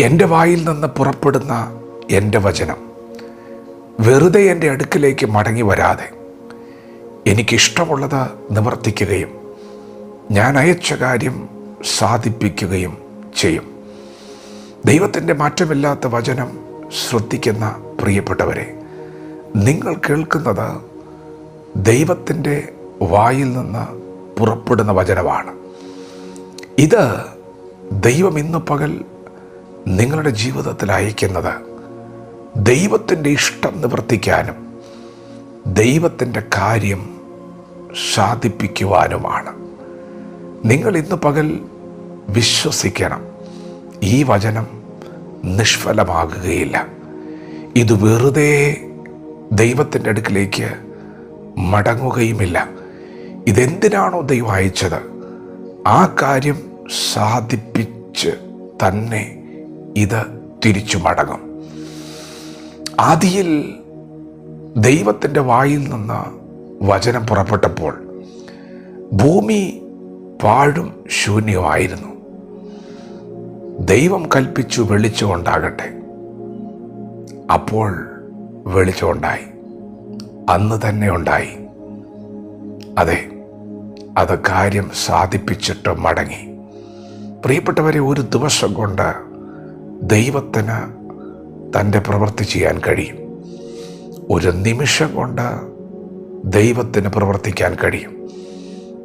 എന്റെ വായിൽ നിന്ന് പുറപ്പെടുന്ന എന്റെ വചനം വെറുതെ എന്റെ അടുക്കിലേക്ക് മടങ്ങി വരാതെ എനിക്കിഷ്ടമുള്ളത് നിവർത്തിക്കുകയും ഞാൻ അയച്ച കാര്യം സാധിപ്പിക്കുകയും ചെയ്യും. ദൈവത്തിന്റെ മാറ്റമില്ലാത്ത വചനം ശ്രദ്ധിക്കുന്ന പ്രിയപ്പെട്ടവരെ നിങ്ങൾ കേൾക്കുന്നത് ദൈവത്തിന്റെ വായിൽ നിന്ന് പുറപ്പെടുന്ന വചനമാണ്. ഇത് ദൈവം ഇന്ന് പകൽ നിങ്ങളുടെ ജീവിതത്തിൽ അയക്കുന്നത് ദൈവത്തിന്റെ ഇഷ്ടം നിവർത്തിക്കാനും ദൈവത്തിന്റെ കാര്യം സാധിപ്പിക്കുവാനുമാണ്. നിങ്ങൾ ഇന്ന് പകൽ വിശ്വസിക്കണം ഈ വചനം നിഷ്ഫലമാകുകയില്ല. ഇത് വെറുതെ ദൈവത്തിന്റെ അടുക്കിലേക്ക് മടങ്ങുകയുമില്ല. ഇതെന്തിനാണോ ദൈവം അയച്ചത്? ആ കാര്യം സാധിപ്പിച്ച് തന്നെ ഇത് തിരിച്ചു മടങ്ങും. ആദിയിൽ ദൈവത്തിന്റെ വായിൽ നിന്ന് വചനം പുറപ്പെട്ടപ്പോൾ ഭൂമി പാഴും ശൂന്യമായിരുന്നു. ദൈവം കൽപ്പിച്ചു വെളിച്ചമുണ്ടാകട്ടെ. അപ്പോൾ വെളിച്ചമുണ്ടായി. അന്ന് തന്നെ ഉണ്ടായി. അതെ അത് കാര്യം സാധിപ്പിച്ചിട്ട് മടങ്ങി. പ്രിയപ്പെട്ടവരെ ഒരു ദിവസം കൊണ്ട് ദൈവത്തിന് തന്റെ പ്രവൃത്തി ചെയ്യാൻ കഴിയും. ഒരു നിമിഷം കൊണ്ട് ദൈവത്തിന് പ്രവർത്തിക്കാൻ കഴിയും.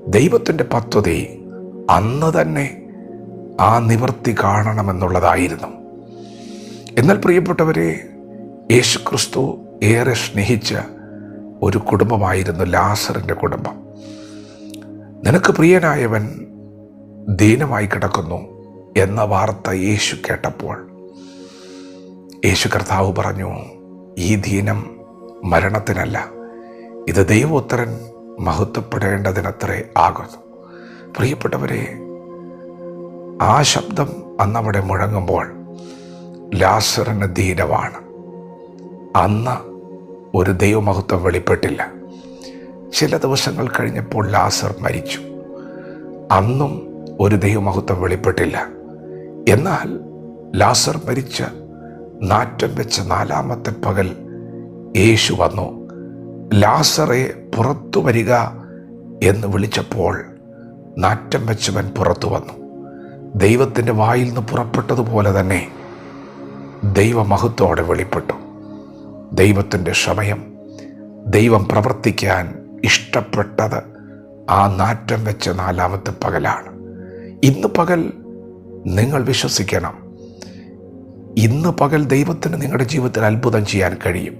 ദൈവത്തിന്റെ പദ്ധതി അന്ന് തന്നെ ആ നിവൃത്തി കാണണമെന്നുള്ളതായിരുന്നു. എന്നാൽ പ്രിയപ്പെട്ടവരെ യേശുക്രിസ്തു ഏറെ സ്നേഹിച്ച ഒരു കുടുംബമായിരുന്നു ലാസറിന്റെ കുടുംബം. നിനക്ക് പ്രിയനായവൻ ദീനമായി കിടക്കുന്നു. എന്ന വാർത്ത യേശു കേട്ടപ്പോൾ യേശു കർത്താവ് പറഞ്ഞു ഈ ദീനം മരണത്തിനല്ല ഇത് ദൈവോത്തരൻ മഹത്വപ്പെടേണ്ടതിനത്രേ ആകുന്നു. പ്രിയപ്പെട്ടവരെ ആ ശബ്ദം അന്നവിടെ മുഴങ്ങുമ്പോൾ ലാസറിന് ദീനമാണ്. അന്ന് ഒരു ദൈവമഹത്വം വെളിപ്പെട്ടില്ല. ചില ദിവസങ്ങൾ കഴിഞ്ഞപ്പോൾ ലാസർ മരിച്ചു. അന്നും ഒരു ദൈവമഹത്വം വെളിപ്പെട്ടില്ല. എന്നാൽ ലാസർ മരിച്ച നാറ്റം വെച്ച നാലാമത്തെ പകൽ യേശു വന്നു. ലാസറെ പുറത്തു വരിക എന്ന് വിളിച്ചപ്പോൾ നാറ്റം വെച്ചവൻ പുറത്തു വന്നു. ദൈവത്തിന്റെ വായിൽ നിന്ന് പുറപ്പെട്ടതുപോലെ തന്നെ ദൈവമഹത്വോടെ വെളിപ്പെട്ടു. ദൈവത്തിന്റെ സമയം ദൈവം പ്രവർത്തിക്കാൻ ഇഷ്ടപ്പെട്ടത് ആ നാറ്റം വെച്ച നാലാമത്തെ പകലാണ്. ഇന്ന് പകൽ നിങ്ങൾ വിശ്വസിക്കണം. ഇന്ന് പകൽ ദൈവത്തിന് നിങ്ങളുടെ ജീവിതത്തിൽ അത്ഭുതം ചെയ്യാൻ കഴിയും.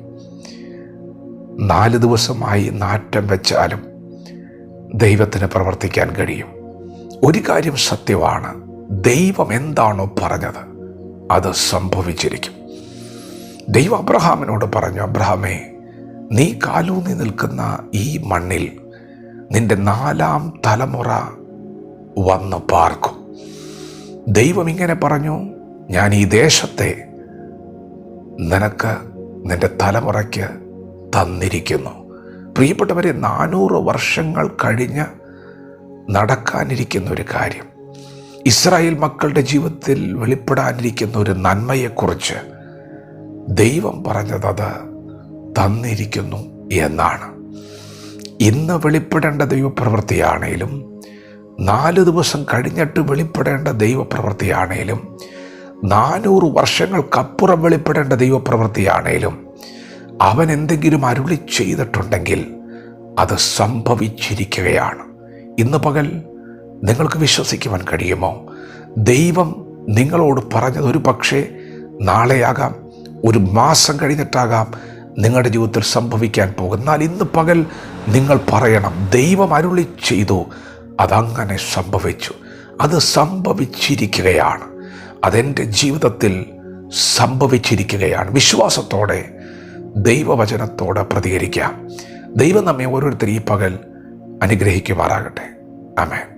നാല് ദിവസമായി നാറ്റം വെച്ചാലും ദൈവത്തിന് പ്രവർത്തിക്കാൻ കഴിയും. ഒരു കാര്യം സത്യമാണ് ദൈവം എന്താണോ പറഞ്ഞത് അത് സംഭവിച്ചിരിക്കും. ദൈവം അബ്രഹാമിനോട് പറഞ്ഞു അബ്രഹാമേ നീ കാലൂന്നി നിൽക്കുന്ന ഈ മണ്ണിൽ നിന്റെ നാലാം തലമുറ വന്ന് പാർക്കും. ദൈവം ഇങ്ങനെ പറഞ്ഞു ഞാൻ ഈ ദേശത്തെ നിനക്ക് നിന്റെ തലമുറയ്ക്ക് തന്നിരിക്കുന്നു. പ്രിയപ്പെട്ടവരെ നാനൂറ് വർഷങ്ങൾ കഴിഞ്ഞ് നടക്കാനിരിക്കുന്ന ഒരു കാര്യം ഇസ്രായേൽ മക്കളുടെ ജീവിതത്തിൽ വെളിപ്പെടാനിരിക്കുന്ന ഒരു നന്മയെക്കുറിച്ച് ദൈവം പറഞ്ഞത് അത് തന്നിരിക്കുന്നു എന്നാണ്. ഇന്ന് വെളിപ്പെടേണ്ട ദൈവപ്രവൃത്തിയാണേലും നാല് ദിവസം കഴിഞ്ഞിട്ട് വെളിപ്പെടേണ്ട ദൈവപ്രവൃത്തിയാണേലും നാനൂറ് വർഷങ്ങൾക്കപ്പുറം വെളിപ്പെടേണ്ട ദൈവപ്രവൃത്തിയാണേലും അവൻ എന്തെങ്കിലും അരുളി ചെയ്തിട്ടുണ്ടെങ്കിൽ അത് സംഭവിച്ചിരിക്കുകയാണ്. ഇന്ന് പകൽ നിങ്ങൾക്ക് വിശ്വസിക്കുവാൻ കഴിയുമോ? ദൈവം നിങ്ങളോട് പറഞ്ഞത് ഒരു പക്ഷേ നാളെയാകാം ഒരു മാസം കഴിഞ്ഞിട്ടാകാം നിങ്ങളുടെ ജീവിതത്തിൽ സംഭവിക്കാൻ പോകും എന്നാൽ ഇന്ന് പകൽ നിങ്ങൾ പറയണം ദൈവം അരുളി ചെയ്തു അതങ്ങനെ സംഭവിച്ചു. അത് സംഭവിച്ചിരിക്കുകയാണ്. അതെന്റെ ജീവിതത്തിൽ സംഭവിച്ചിരിക്കുകയാണ്. വിശ്വാസത്തോടെ ദൈവവചനത്തോട് പ്രതികരിക്കാം. ദൈവം നമ്മെ ഓരോരുത്തർ ഈ പകൽ അനുഗ്രഹിക്കുമാറാകട്ടെ. ആമേൻ.